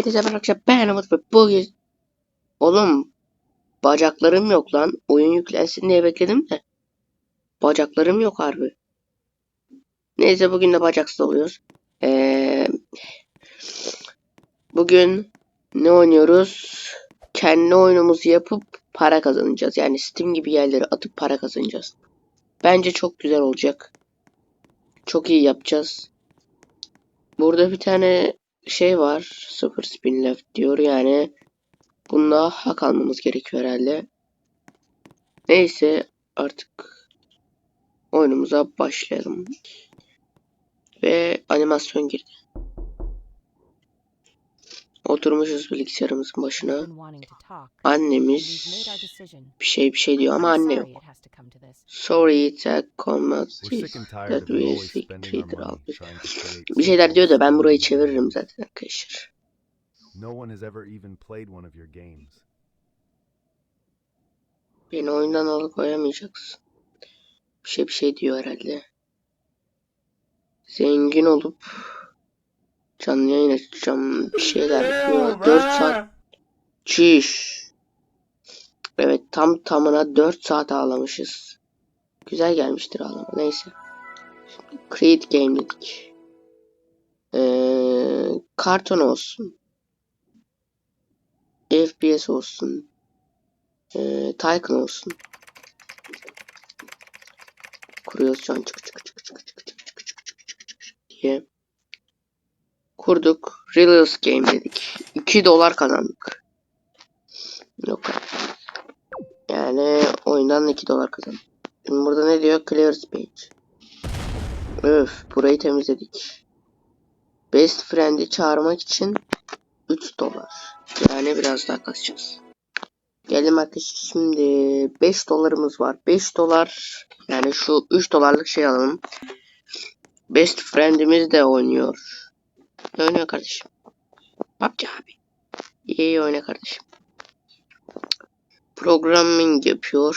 Hepinize bırakacağım. Ben Umut ve bugün... Oğlum bacaklarım yok lan. Oyun yüklensin diye bekledim de. Bacaklarım yok harbi. Neyse bugün de bacaksız oluyoruz. Ee, bugün ne oynuyoruz? Kendi oyunumuzu yapıp para kazanacağız. Yani Steam gibi yerlere atıp para kazanacağız. Bence çok güzel olacak. Çok iyi yapacağız. Burada bir tane şey var. Sıfır spin left diyor. Yani bunda hak almamız gerekiyor herhalde. Neyse artık oyunumuza başlayalım. Ve animasyon girdi. Oturmuşuz bilgisayarımızın başına. Annemiz bir şey bir şey diyor ama anne yok. Sorry it's a comment that we seek treated almış. Bir şeyler diyor da ben burayı çeviririm zaten arkadaşlar. No one has ever even played one of your games. Beni oyundan alıkoyamayacaksın. Bir şey bir şey diyor herhalde. Zengin olup canlı yayın açacağım. Bir şeyler diyor. 4 saat. Çiş. Evet tam tamına 4 saat ağlamışız. Güzel gelmiştir ağlama. Neyse. Şimdi Create Game dedik. Ee, karton olsun. FPS olsun. Ee, Tycoon olsun. Kuruyoruz şu an çık çık çık çık çık çık çık çık çık çık çık çık diye. Kurduk. Realize Game dedik. 2 dolar kazandık. Yok. Yani oyundan 2 dolar kazandık. Şimdi burada ne diyor? Clear Page. Öf, burayı temizledik. Best Friend'i çağırmak için 3 dolar. Yani biraz daha kasacağız. Geldim arkadaşlar şimdi 5 dolarımız var. 5 dolar yani şu 3 dolarlık şey alalım. Best Friend'imiz de oynuyor. Ne oynuyor kardeşim? PUBG abi. İyi oyna kardeşim. Programming yapıyor.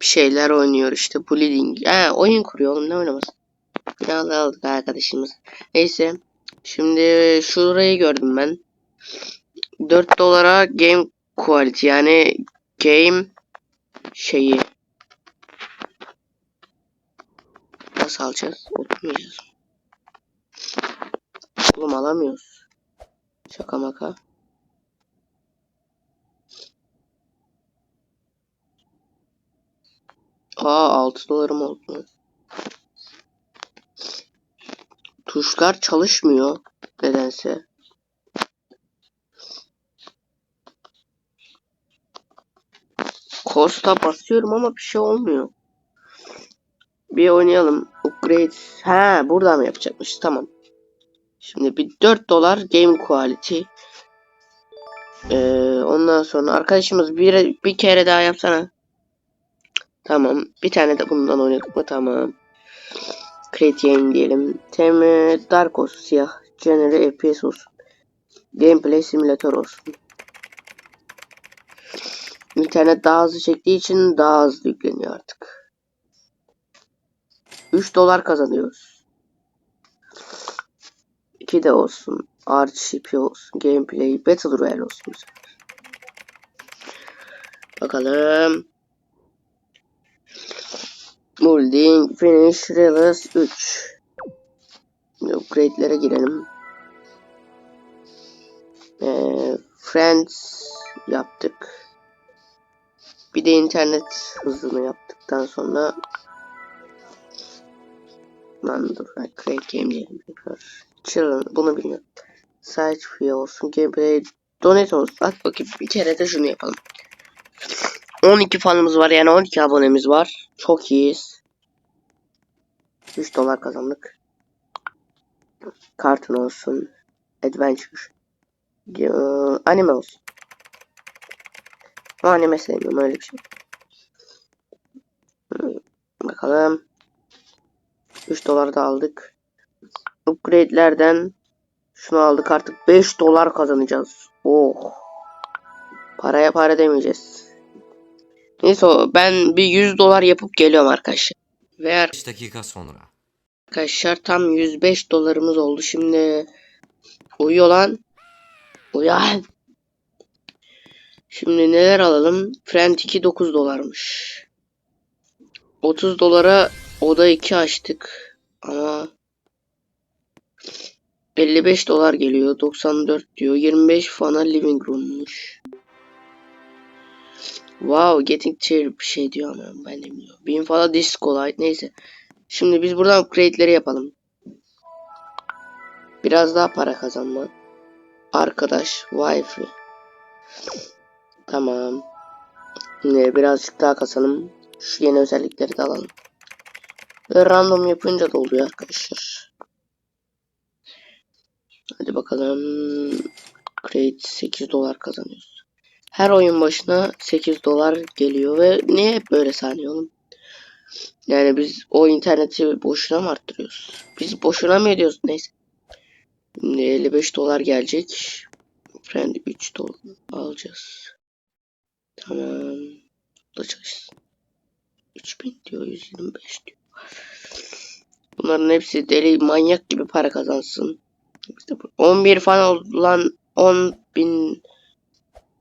Bir şeyler oynuyor işte. Bleeding. Ha oyun kuruyor oğlum ne oynaması. Biraz aldık arkadaşımız. Neyse. Şimdi şurayı gördüm ben. 4 dolara game quality yani game şeyi nasıl alacağız? Oturmayacağız. Oğlum alamıyoruz. Şaka maka. Aa 6 dolarım oldu. Tuşlar çalışmıyor nedense. Costa basıyorum ama bir şey olmuyor. Bir oynayalım. Upgrade. Ha burada mı yapacakmış? Tamam. Şimdi bir 4 dolar game quality. Ee, ondan sonra arkadaşımız bir, bir kere daha yapsana. Tamam. Bir tane de bundan oynadık mı? Tamam. Create game diyelim. Temi Dark olsun. Siyah. Genere FPS olsun. Gameplay simülatör olsun. İnternet daha hızlı çektiği için daha hızlı yükleniyor artık. 3 dolar kazanıyoruz. 2 de olsun. RGB olsun. Gameplay. Battle Royale olsun. sefer. Bakalım. Molding. Finish. Release 3. Upgrade'lere girelim. Ee, Friends yaptık. Bir de internet hızını yaptıktan sonra Lan dur create game diyelim tekrar. Children bunu bilmiyorum. Site free olsun. Gameplay donate olsun. At bakayım bir kere de şunu yapalım. 12 fanımız var yani 12 abonemiz var. Çok iyiyiz. 3 dolar kazandık. Cartoon olsun. Adventure. Ee, Anime olsun. Ama anime sevmiyorum öyle bir şey. Bakalım. 3 dolar da aldık. Upgrade'lerden şunu aldık artık 5 dolar kazanacağız. Oh. Paraya para demeyeceğiz. Neyse ben bir 100 dolar yapıp geliyorum arkadaşlar. Ve 5 dakika sonra. arkadaşlar tam 105 dolarımız oldu. Şimdi uyuyor lan. Uyan. Şimdi neler alalım? Friend 2 9 dolarmış. 30 dolara oda 2 açtık. Ama 55 dolar geliyor. 94 diyor. 25 fana living room'muş. Wow, getting chair bir şey diyor ama ben de bilmiyorum. 1000 falan disco light neyse. Şimdi biz buradan upgrade'leri yapalım. Biraz daha para kazanma. Arkadaş, wifi. Tamam. Şimdi birazcık daha kasalım. Şu yeni özellikleri de alalım. Ve random yapınca da oluyor arkadaşlar. Hadi bakalım. Create 8 dolar kazanıyoruz. Her oyun başına 8 dolar geliyor ve niye hep böyle saniye oğlum? Yani biz o interneti boşuna mı arttırıyoruz? Biz boşuna mı ediyoruz? Neyse. Şimdi 55 dolar gelecek. Friend 3 dolar alacağız. Tamam. Da çalışsın. 3000 diyor 125 diyor. Bunların hepsi deli manyak gibi para kazansın. İşte bu 11 fan olan 10 bin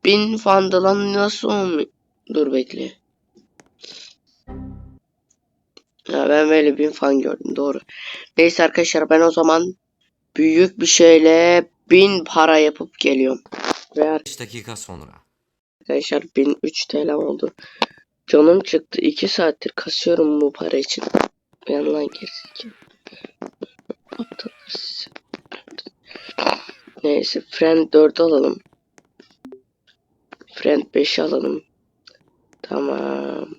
bin fan da lan nasıl olmuyor? Dur bekle. Ya ben böyle bin fan gördüm doğru. Neyse arkadaşlar ben o zaman büyük bir şeyle bin para yapıp geliyorum. Ve 5 dakika sonra. arkadaşlar 1003 TL oldu. Canım çıktı. 2 saattir kasıyorum bu para için. Ben lan gerizekalı. Sizi. Neyse friend 4 alalım. Friend 5 alalım. Tamam.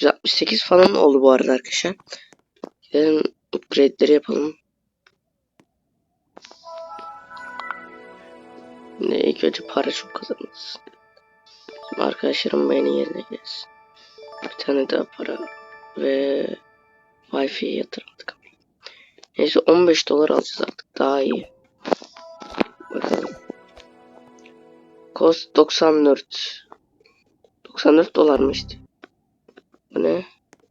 168 falan oldu bu arada arkadaşlar. Gidelim upgrade'leri yapalım. Ne ilk önce para çok kazanırız. Arkadaşlarım beni yerine gelsin. Bir tane daha para ve Wi-Fi'ye yatırmadık. Neyse 15 dolar alacağız artık daha iyi. Cost 94. 94 dolar mı işte? Bu ne?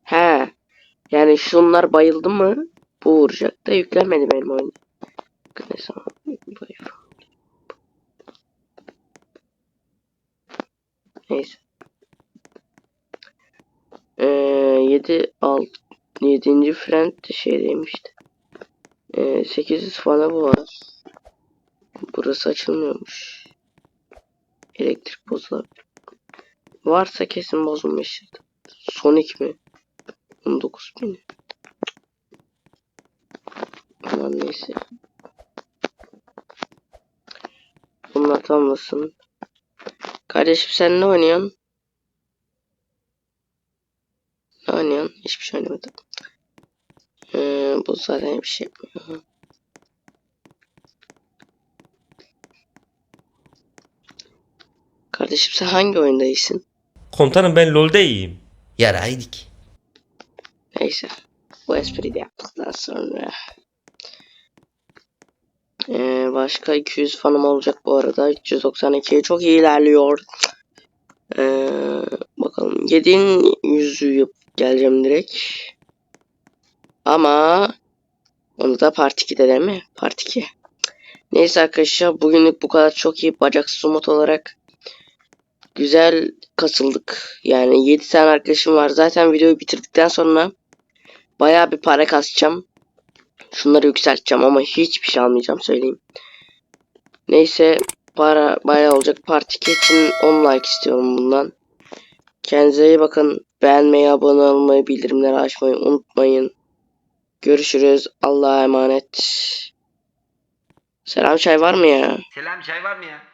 He. Yani şunlar bayıldı mı? Bu vuracak da yüklenmedi benim oyun. Ne zaman? Neyse. Ee, 7 alt 7. friend de şeydeymişti. Ee, 800 falan bu var. Burası açılmıyormuş. Elektrik bozulabilir. Varsa kesin bozulmuş. Sonic mi? 19 bin. Aman neyse. Bunlar tamamlasın. Kardeşim sen ne oynuyorsun? Ne oynuyorsun? Hiçbir şey oynamadım. Ee, bu zaten bir şey yapmıyor. Kardeşim sen hangi oyundaysın? Komutanım ben LoL'de iyiyim. Yaraydık. Neyse. Bu espriyi de yaptıktan sonra. Ee, başka 200 fanım olacak bu arada. 392 çok iyi ilerliyor. Ee, bakalım. 700'ü yap geleceğim direkt. Ama onu da part 2'de değil mi? Part 2. Neyse arkadaşlar bugünlük bu kadar çok iyi bacaksız umut olarak güzel kasıldık. Yani 7 tane arkadaşım var. Zaten videoyu bitirdikten sonra bayağı bir para kasacağım. Şunları yükselteceğim ama hiçbir şey almayacağım söyleyeyim. Neyse para bayağı olacak. Part 2 için 10 like istiyorum bundan. Kendinize iyi bakın. Beğenmeyi, abone olmayı, bildirimleri açmayı unutmayın. Görüşürüz. Allah'a emanet. Selam çay var mı ya? Selam çay var mı ya?